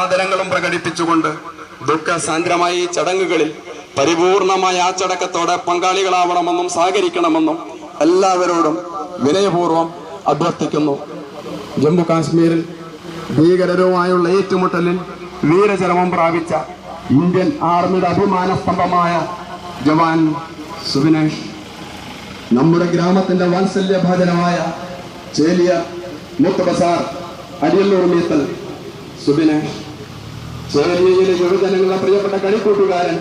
ആദരങ്ങളും പ്രകടിപ്പിച്ചുകൊണ്ട് ദുഃഖസാന്ദ്രമായ ഈ ചടങ്ങുകളിൽ പരിപൂർണമായ ആച്ചടക്കത്തോടെ പങ്കാളികളാവണമെന്നും സഹകരിക്കണമെന്നും എല്ലാവരോടും വിനയപൂർവം അഭ്യർത്ഥിക്കുന്നു. ജമ്മു കാശ്മീരിൽ ഭീകരരുമായുള്ള ഏറ്റുമുട്ടലിൽ വീരചരമം പ്രാപിച്ച ഇന്ത്യൻ ആർമിയുടെ അഭിമാന സ്തംഭമായ ജവാൻ സുബിനേഷ് നമ്മുടെ ഗ്രാമത്തിന്റെ വാത്സല്യഭാജനമായ ചേലിയ മുത്തബസാർ അരിയല്ലൂർ മീത്തൽ സുബിനേഷ് ചേലിയയിലെ യുവജനങ്ങളുടെ പ്രിയപ്പെട്ട കളിക്കൂട്ടുകാരൻ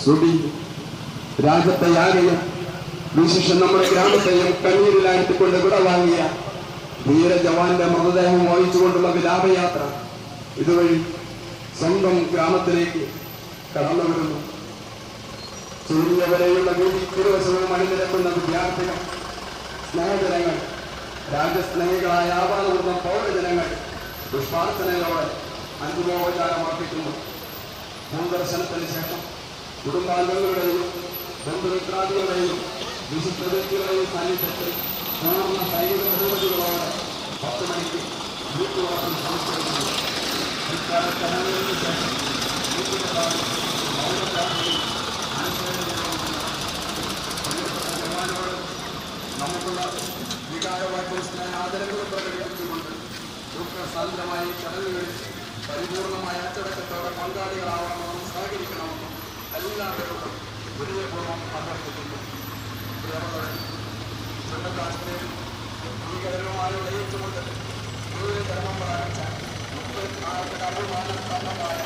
സുബി രാജ്യത്തെയാകെയും വിശേഷം നമ്മുടെ ഗ്രാമത്തെയും കണ്ണീരിലാഴ്ത്തിക്കൊണ്ട് വിട വാങ്ങിയ ധീര ജവാന്റെ മൃതദേഹം വഹിച്ചുകൊണ്ടുള്ള വിലാപയാത്ര ഇതുവഴി സ്വന്തം ഗ്രാമത്തിലേക്ക് കടന്നു വരുന്നു. ചെറിയവരെയുള്ള വീതി തിരുവശവും അണിനിരക്കുന്ന വിദ്യാർത്ഥികൾ സ്നേഹജനങ്ങൾ രാജ്യസ്നേഹികളായ ആവാനവൃദ്ധം പൗരജനങ്ങൾ പുഷ്പാർച്ചനയോടെ അന്തിമോപചാരം അർപ്പിക്കുന്നു ഭൂദർശനത്തിന് ശേഷം കുടുംബാംഗങ്ങളുടെയും ബന്ധുമിത്രാദികളുടെയും വിശുദ്ധ വ്യക്തികളുടെയും സാന്നിധ്യത്തിൽ പൂർണ്ണ സൈനിക ബഹുമതികളോടെ പത്ത് മണിക്ക് വീട്ടുവാസം സംസ്കരിക്കുന്നു ഇക്കാലത്തനങ്ങൾക്ക് ശേഷം വീട്ടുകാർ മൗനപ്രാർത്ഥനയും ജവാനോട് നമുക്കുള്ള വികാരവാക്യം സ്നേഹ ആദരങ്ങളും പ്രകടിപ്പിച്ചുകൊണ്ട് ദുഃഖസാന്ദ്രമായ ഈ ചടങ്ങുകളിൽ പരിപൂർണമായ അച്ചടക്കത്തോടെ പങ്കാളികളാവണമെന്നും സഹകരിക്കണമെന്നും എല്ലാവരോടും വിനയപൂർവം അഭ്യർത്ഥിക്കുന്നു. പ്രിയമുള്ളവരെ, ജമ്മു കാശ്മീരിൽ ഭീകരരുമായുള്ള ഏറ്റുമുട്ടൽ മുഴുവൻ ധർമ്മം പ്രാപിച്ച മുപ്പത്തി ആറ് അഭിമാന പ്രവർത്തനമായ